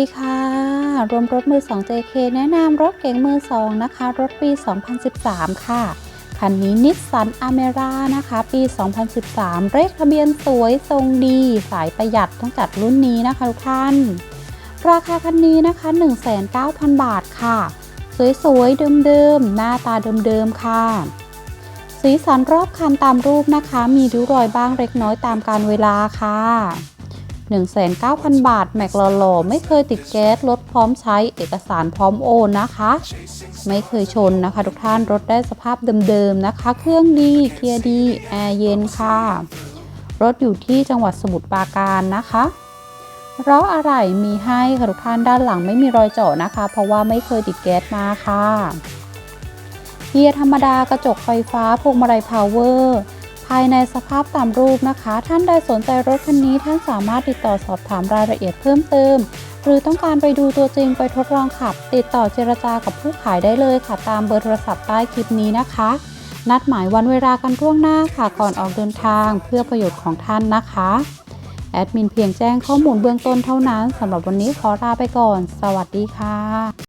ดีค่ะ รวมรถมือ 2 JK แนะนำรถเก๋งมือ 2 นะคะ รถปี 2013 ค่ะ คันนี้นิสสันอเมรานะคะ ปี 2013 เลขทะเบียนสวยทรงดี สายประหยัดต้องจัดรุ่นนี้นะคะทุกท่าน ราคาคันนี้นะคะ 1 9 0 0 0บาทค่ะ สวยๆ เดิมๆ หน้าตาเดิมๆ ค่ะ สีสันรอบคันตามรูปนะคะ มีริ้วรอยบ้างเล็กน้อยตามการเวลาค่ะ 19,000 บาท แม็กหล่อๆไม่เคยติดแก๊สรถพร้อมใช้เอกสารพร้อมโอนนะคะ ไม่เคยชนนะคะ ทุกท่านรถได้สภาพเดิมๆนะคะ เครื่องดีเกียร์ดีแอร์เย็นค่ะ รถอยู่ที่จังหวัดสมุทรปราการนะคะล้ออะไรมีให้ค่ะทุกท่านด้านหลังไม่มีรอยเจาะนะคะ เพราะว่าไม่เคยติดแก๊สมาค่ะเกียร์ธรรมดากระจกไฟฟ้าพวงมาลัยพาวเวอร์ายในสภาพตามรูปนะคะ ท่านใดสนใจรถคันนี้ท่านสามารถติดต่อสอบถามรายละเอียดเพิ่มเติม หรือต้องการไปดูตัวจริงไปทดลองขับ ติดต่อเจรจากับผู้ขายได้เลยค่ะ ตามเบอร์โทรศัพท์ใต้คลิปนี้นะคะ นัดหมายวันเวลากันล่วงหน้าค่ะก่อนออกเดินทางเพื่อประโยชน์ของท่านนะคะแอดมินเพียงแจ้งข้อมูลเบื้องต้นเท่านั้นสำหรับวันนี้ขอลาไปก่อน สวัสดีค่ะ